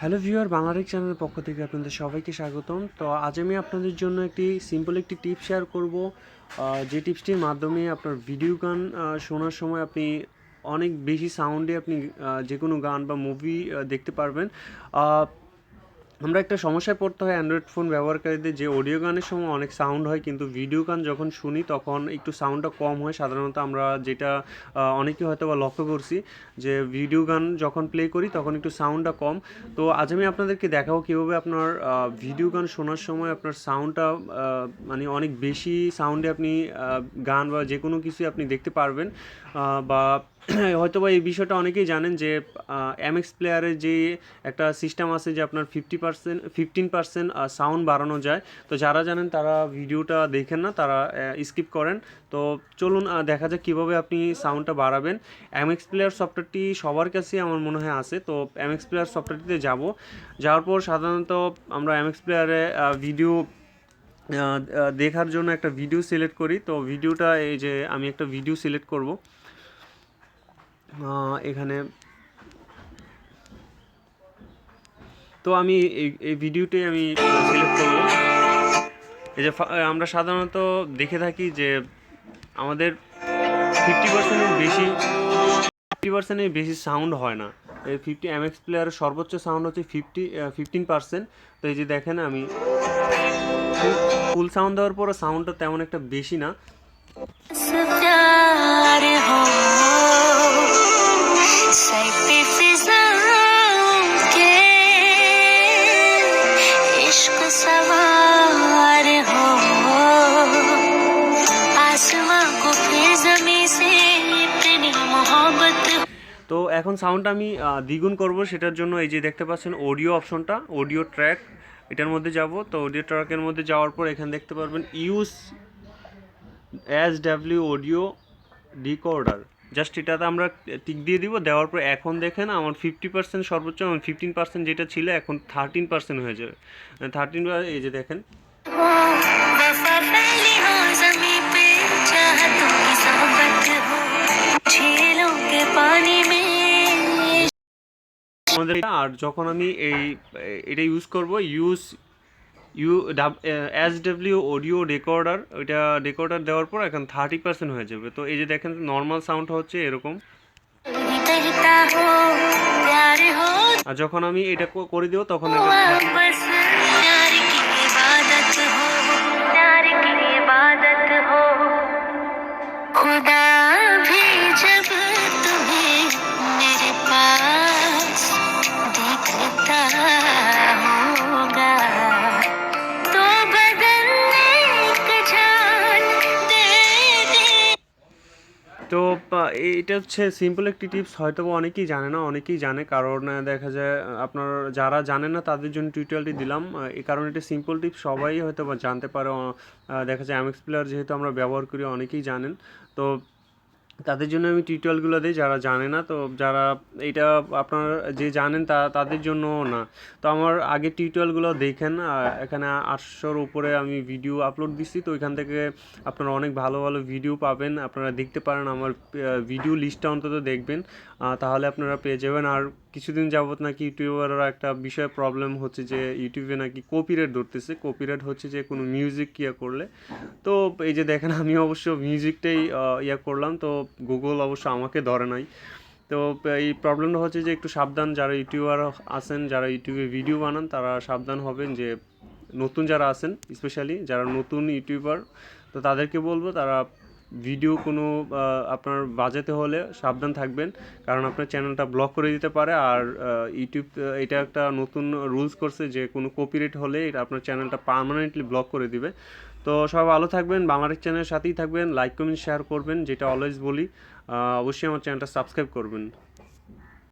Hello viewer, Bangladesh চ্যানেলের পক্ষ থেকে আপনাদের সবাইকে স্বাগতম। তো আজ আমি আপনাদের জন্য একটি সিম্পল একটি টিপ শেয়ার করব। যে টিপসটির মাধ্যমে আপনার ভিডিও গান শোনার সময় আপনি অনেক বেশি সাউন্ডে আপনি যে কোনো গান বা মুভি দেখতে পারবেন। আমরা একটা সমস্যায় পড়তে হয় অ্যান্ড্রয়েড ফোন ব্যবহারকারীদের যে অডিও গানের সময় অনেক সাউন্ড হয়, কিন্তু ভিডিও গান যখন শুনি তখন একটু সাউন্ডটা কম হয়। সাধারণত আমরা যেটা অনেকে হয়তো বা লক্ষ্য করছি যে ভিডিও গান যখন প্লে করি তখন একটু সাউন্ডটা কম। তো আজ আমি আপনাদেরকে দেখাবো কীভাবে আপনার ভিডিও গান শোনার সময় আপনার সাউন্ডটা মানে অনেক বেশি সাউন্ডে আপনি গান বা যে কোনো কিছু আপনি দেখতে পারবেন। বা হয়তো বা এই বিষয়টা অনেকেই জানেন যে এমএক্স প্লেয়ারের যে একটা সিস্টেম আছে যে আপনার fifty percent fifteen percent sound বাড়ানো যায়। তো যারা জানেন তারা ভিডিওটা দেখেন না, তারা স্কিপ করেন। তো চলুন দেখা যাক কীভাবে আপনি সাউন্ডটা বাড়াবেন। এমএক্স প্লেয়ার সফটওয়্যারটি সবার কাছেই আমার মনে হয় আছে। তো এমএক্স প্লেয়ার সফটওয়্যারটিতে যাব। যাওয়ার পর সাধারণত আমরা এমএক্স প্লেয়ারে ভিডিও দেখার জন্য একটা ভিডিও সিলেক্ট করি। তো ভিডিওটা এই যে আমি একটা ভিডিও সিলেক্ট করব। এখানে তো আমি এই এই ভিডিওটাই আমি সিলেক্ট করব। এই যে আমরা সাধারণত দেখে থাকি যে আমাদের ফিফটি পার্সেন্টের বেশি ফিফটি পার্সেন্টের বেশি সাউন্ড হয় না। এই ফিফটি এম এক্স প্লেয়ারের সর্বোচ্চ সাউন্ড হচ্ছে ফিফটি ফিফটিন পার্সেন্ট তো এই যে দেখেন আমি ফুল সাউন্ড দেওয়ার পরও সাউন্ডটা তেমন একটা বেশি না। তো এখন সাউন্ডটা আমি দ্বিগুণ করব সেটার জন্য এই যে দেখতে পাচ্ছেন অডিও অপশনটা অডিও ট্র্যাক এটার মধ্যে যাব। তো অডিও ট্র্যাকের মধ্যে যাওয়ার পর এখানে দেখতে পারবেন use S W audio decoder just এটাতে আমরা টিক দিয়ে দিব, দেওয়ার পর এখন দেখেন আমার ফিফটি পার্সেন্ট সর্বোচ্চ আমার ফিফটিন পার্সেন্ট যেটা ছিল এখন থার্টিন পার্সেন্ট হয়ে যাবে। থার্টিন এই যে দেখেন। আমাদের আর যখন আমি এই এটা ইউজ করব use U S W audio recorder ওইটা রেকর্ডার দেওয়ার পর এখন থার্টি পার্সেন্ট হয়ে যাবে। তো এই যে দেখেন নর্মাল সাউন্ড হচ্ছে এরকম। আর যখন আমি এটা করে দেবো তখন এটা হচ্ছে সিম্পল একটি টিপস হয়তো অনেকেই জানে না, অনেকেই জানে। কারণ দেখা যায় আপনার যারা জানে না, তাদের জন্য টিউটোরিয়ালটি দিলাম। এই কারণে এটা সিম্পল টিপস সবাই হয়তো জানতে পারে। দেখা যায় এমএক্স প্লেয়ার যেহেতু আমরা ব্যবহার করি, অনেকেই জানেন। তো তাদের জন্য আমি টিউটোরিয়ালগুলো দিই, যারা জানে না, তো যারা এটা আপনার যে জানেন তা, তাদের জন্য না। তো আমার আগের টিউটোরিয়ালগুলো দেখেন এখানে আটশোর উপরে আমি ভিডিও আপলোড দিচ্ছি তো ওইখান থেকে আপনারা অনেক ভালো ভালো ভিডিও পাবেন, আপনারা দেখতে পারেন আমার ভিডিও লিস্টটা অন্তত দেখবেন তাহলে আপনারা পেয়ে যাবেন। আর কিছুদিন যাবত নাকি ইউটিউবাররা একটা বিষয় প্রবলেম হচ্ছে যে, ইউটিউবে নাকি কপিরাইট ধরতেছে কপিরাইট হচ্ছে যে কোনো মিউজিক ইয়া করলে। তো এই যে দেখেন, আমি অবশ্য মিউজিকটাই ইয়া করলাম, তো গুগল অবশ্য আমাকে ধরে নাই। তো এই প্রবলেমটা হচ্ছে যে একটু সাবধান যারা ইউটিউবার আছেন, যারা ইউটিউবে ভিডিও বানান, তারা সাবধান হবেন যে নতুন যারা আছেন স্পেশালি যারা নতুন ইউটিউবার, তো তাদেরকে বলব তারা ভিডিও কোনো আপনার বাজাতে হলে সাবধান থাকবেন। কারণ আপনার চ্যানেলটা ব্লক করে দিতে পারে আর ইউটিউব এটা একটা নতুন রুলস করছে যে কোনো কপিরেট হলে এটা আপনার চ্যানেলটা পারমানেন্টলি ব্লক করে দিবে। তো সব ভালো থাকবেন, বাংলাদেশ চ্যানেলের সাথেই থাকবেন লাইক কমেন্ট শেয়ার করবেন, যেটা অলওয়েজ বলি। অবশ্যই আমার চ্যানেলটা সাবস্ক্রাইব করবেন।